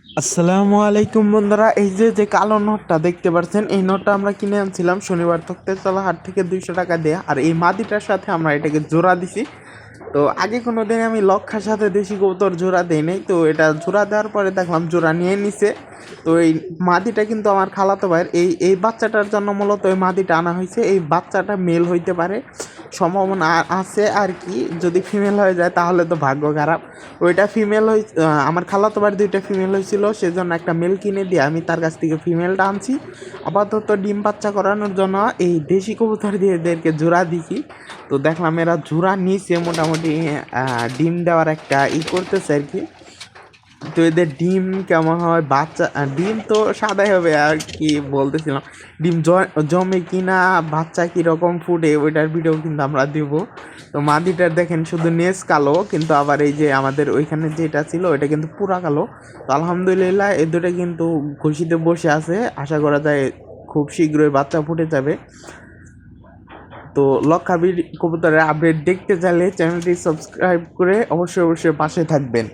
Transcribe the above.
আসসালামু আলাইকুম বন্ধুরা, এই যে যে কালো নোটটা দেখতে পাচ্ছেন এই নোটটা আমরা কিনে আনছিলাম শনিবার থাকতে তক্তেতলা হাট থেকে দুইশো টাকা দিয়ে, আর এই মাদিটার সাথে আমরা এটাকে জোড়া দিছি। তো আগে কোনো দিন আমি লক্ষার সাথে দেশি কবুতর জোড়া দিই নাই তো এটা জোড়া দেওয়ার পরে দেখলাম জোড়া নিয়ে নিছে। তো এই মাদিটা কিন্তু আমার খালাতো ভাইয়ের। এই এই বাচ্চাটার জন্য মূলত এই মাদিটা আনা হয়েছে। এই বাচ্চাটা মেল হইতে পারে, সম্ভাবনা আছে আর কি। যদি ফিমেল হয়ে যায় তাহলে তো ভাগ্য খারাপ। ওইটা ফিমেল হই আমার খালাতো ভাইয়ের দুইটা ফিমেল হয়েছিল, সেজন্য একটা মেল কিনে দিয়ে আমি তার কাছ থেকে ফিমেলটা আনছি। আপাতত ডিম বাচ্চা করানোর জন্য এই দেশি কবুতর দিয়ে এদেরকে জোড়া দিছি। তো দেখলাম এরা জোড়া নিচে মোটামুটি ডিম দেওয়ার একটা ই করতেছে আর কি। তো এদের ডিম কেমন হয়? বাচ্চা ডিম তো সাদাই হবে আর কি বলতেছিলাম। ডিম জমে কি না বাচ্চা কীরকম ফুটে, ওইটার ভিডিও কিন্তু আমরা দিব। তো মাদিটার দেখেন শুধু নেস কালো, কিন্তু আবার এই যে আমাদের ওইখানে যেটা ছিল, ওইটা কিন্তু পুরা কালো। তো আলহামদুলিল্লাহ এ দুটো কিন্তু খুশিতে বসে আছে। আশা করা যায় খুব শীঘ্রই বাচ্চা ফুটে যাবে। তো লক্ষাবির কবুতরের আপডেট দেখতে চাইলে চ্যানেলটি সাবস্ক্রাইব করে অবশ্যই অবশ্যই পাশে থাকবেন।